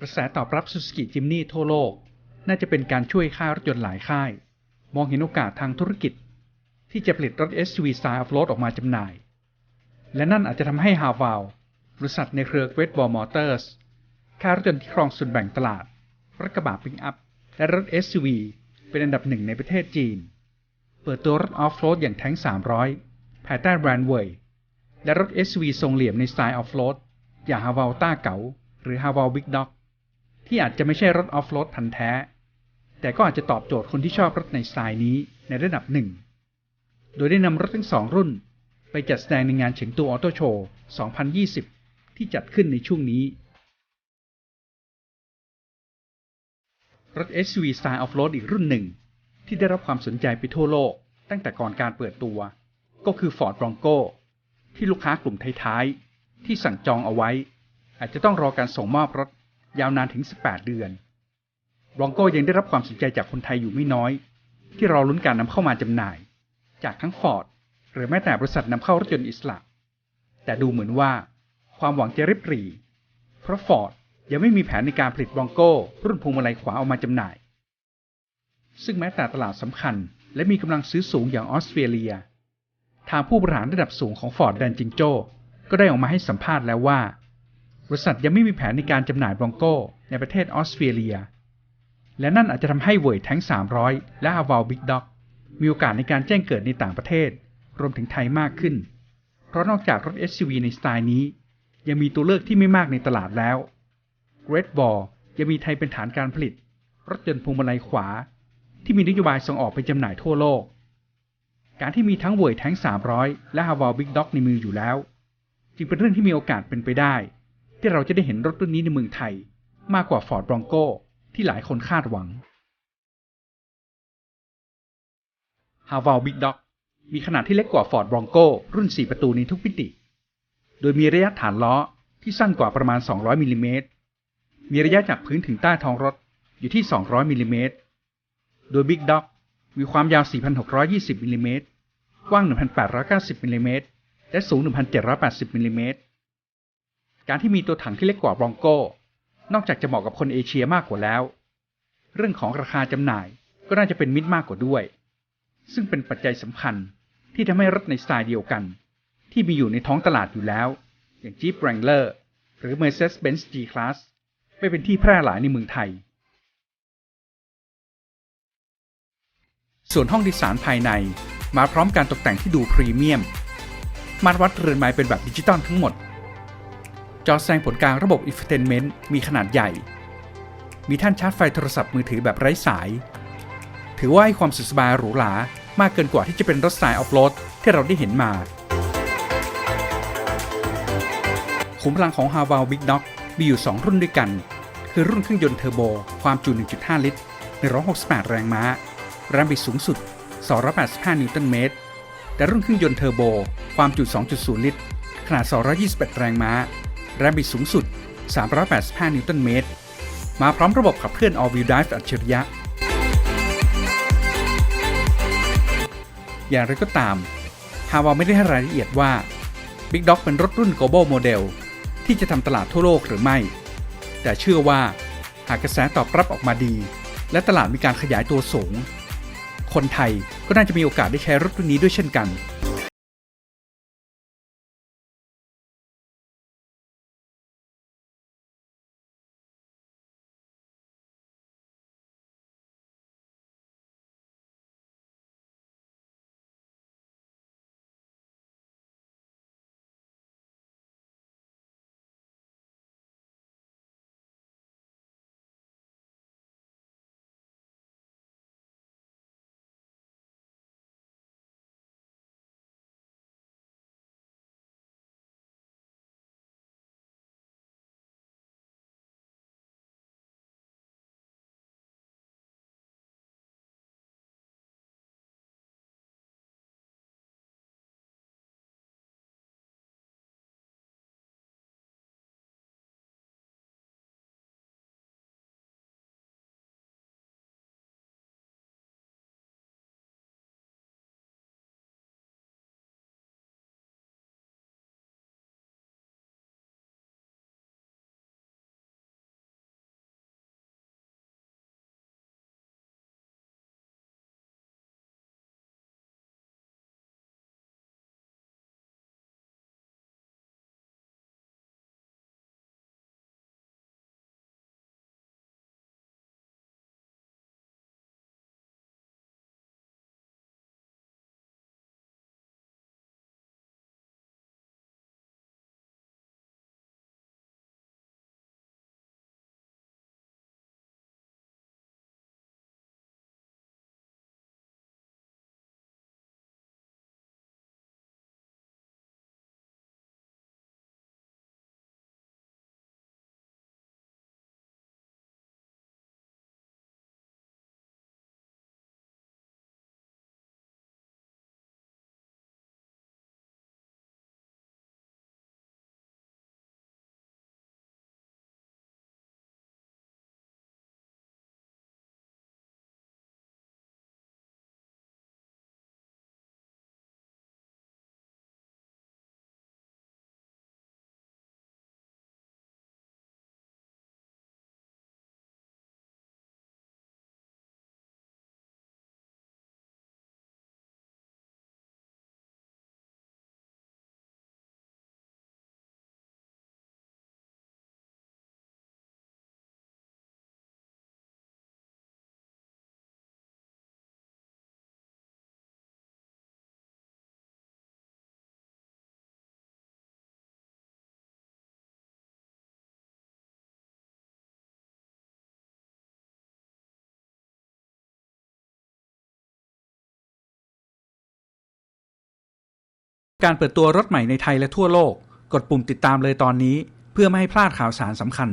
กระแสตอบรับซูซูกิจิมนี่ทั่วโลก น่าจะเป็นการช่วยค่ายรถยนต์หลายค่าย มองเห็นโอกาสทางธุรกิจ ที่จะผลิตรถ SUV สไตล์ออฟโรดออกมาจำหน่าย และนั่นอาจจะทำให้ฮาวาลบริษัทในเครือเวทบอลมอเตอร์สค่ายรถยนต์ที่ครองส่วนแบ่งตลาด รถกระบะปิกอัพ และรถ SUV เป็นอันดับหนึ่งในประเทศจีน เปิดตัวรถออฟโรดอย่างแท้ง 300 ภายใต้แบรนด์เว่ยและรถ SUV ทรงเหลี่ยมในสไตล์ออฟโรดอย่างฮาวาลต้าเก๋าหรือฮาวาลบิ๊กด็อก ที่อาจจะไม่ใช่รถออฟโรดพันแท้ แต่ก็อาจจะตอบโจทย์คนที่ชอบรถในสไตล์นี้ในระดับหนึ่ง โดยได้นำรถทั้งสองรุ่น ไปจัดแสดงในงานเฉิงตูออโต้โชว์ 2020 ที่จัดขึ้นในช่วงนี้ รถ SUV สไตล์ออฟโรดอีกรุ่นหนึ่ง ที่ได้รับความสนใจไปทั่วโลก ตั้งแต่ก่อนการเปิดตัว ก็คือ Ford Bronco ที่ลูกค้ากลุ่มท้ายๆที่สั่งจองเอาไว้ อาจจะต้องรอการส่งมอบรถ ยาวนานถึง 18 เดือน Bronco ยังได้รับความสนใจจากคนไทยอยู่ไม่น้อย ที่รอลุ้นการนำเข้ามาจำหน่าย จากทั้ง Ford หรือแม้แต่บริษัทนำเข้ารถยนต์อิสระ แต่ดูเหมือนว่าความหวังจะริบหรี่ เพราะ Ford ยังไม่มีแผนในการผลิตบรองโก้รุ่นพวงมาลัยขวาออกมาจำหน่าย ซึ่งแม้แต่ตลาดสำคัญ และมีกำลังซื้อสูงอย่างออสเตรเลีย ทางผู้บริหารระดับสูงของฟอร์ดแดนจิงโจ้ก็ได้ออกมาให้สัมภาษณ์แล้วว่า บริษัทยังไม่มีแผนในการจำหน่ายบรองโก้ในประเทศออสเตรเลีย และนั่นอาจจะทำให้เว่ยแท้ง 300 และอาวาลบิ๊กด็อกมีโอกาสในการแจ้งเกิดในต่างประเทศ รวมถึงไทยมากขึ้น เพราะนอกจากรถ SUV ในสไตล์นี้ ยังมีตัวเลือกที่ไม่มากในตลาดแล้ว Great Wall ยังมีไทยเป็นฐานการผลิต รถยนต์พวงมาลัยขวา ที่มีนโยบายส่งออกไปจำหน่ายทั่วโลก การที่มีทั้งเว่ยแท้ง 300 และฮาวาลบิ๊กด็อกในมืออยู่แล้ว จึงเป็นเรื่องที่มีโอกาสเป็นไปได้ ที่เราจะได้เห็นรถรุ่นนี้ในเมืองไทย มากกว่า Ford Bronco ที่หลายคนคาดหวังฮาวาลบิ๊กด็อกมีขนาดที่เล็กกว่า Ford Bronco รุ่น 4 ประตูในทุกมิติ โดยมีระยะฐานล้อที่สั้นกว่าประมาณ 200มิลลิเมตร มีระยะจากพื้นถึงใต้ท้องรถอยู่ที่ 200มิลลิเมตร โดย Big Dog มีความยาว 4,620มิลลิเมตรกว้าง 1,890มิลลิเมตรและสูง 1,780มิลลิเมตร การที่มีตัวถังที่เล็กกว่า Bronco นอกจากจะเหมาะกับคนเอเชียมากกว่าแล้ว เรื่องของราคาจำหน่ายก็น่าจะเป็นมิตรมากกว่าด้วย ซึ่งเป็นปัจจัยสำคัญที่ทำให้รถในสไตล์เดียวกัน ที่มีอยู่ในท้องตลาดอยู่แล้ว อย่าง Jeep Wrangler หรือ Mercedes-Benz G-Class ไม่เป็นที่แพร่หลายในเมืองไทย ส่วนห้องโดยสารภายในมาพร้อมการตกแต่งที่ดูพรีเมียม มาตรวัดเรือนไม้เป็นแบบดิจิตอลทั้งหมด จอแสดงผลกลางระบบ Infotainment มีขนาดใหญ่ มีท่านชาร์จไฟโทรศัพท์มือถือแบบไร้สาย ถือว่าให้ความสุขสบายหรูหรามากเกินกว่าที่จะเป็นรถสไตล์ออฟโรดที่เราได้เห็นมา ขุมพลังของ h a v a l Big Dog มีอยู่ 2 รุ่นด้วยกัน คือรุ่นเครื่องยนต์เทอร์โบ ความจุ 1.5 ลิตร 168 แรงม้า แรงบิดสูงสุด 285 นิวตันเมตร แต่รุ่นเครื่องยนต์เทอร์โบ ความจุ 2.0 ลิตร ขนาด 228แรงม้า แรงบิดสูงสุด 385 นิวตันเมตร มาพร้อมระบบขับเคลื่อน All Wheel Drive อัจฉริยะ อย่างไรก็ตาม ฮาวาไม่ได้ให้รายละเอียดว่า Big Dog เป็นรถรุ่น Global Model ที่จะทำตลาดทั่วโลกหรือไม่ แต่เชื่อว่าหากกระแสตอบรับออกมาดี และตลาดมีการขยายตัวสูง คนไทยก็น่าจะมีโอกาสได้ใช้รถรุ่นนี้ด้วยเช่นกัน การเปิดตัวรถใหม่ในไทยและทั่วโลก กดปุ่มติดตามเลยตอนนี้ เพื่อไม่ให้พลาดข่าวสารสำคัญ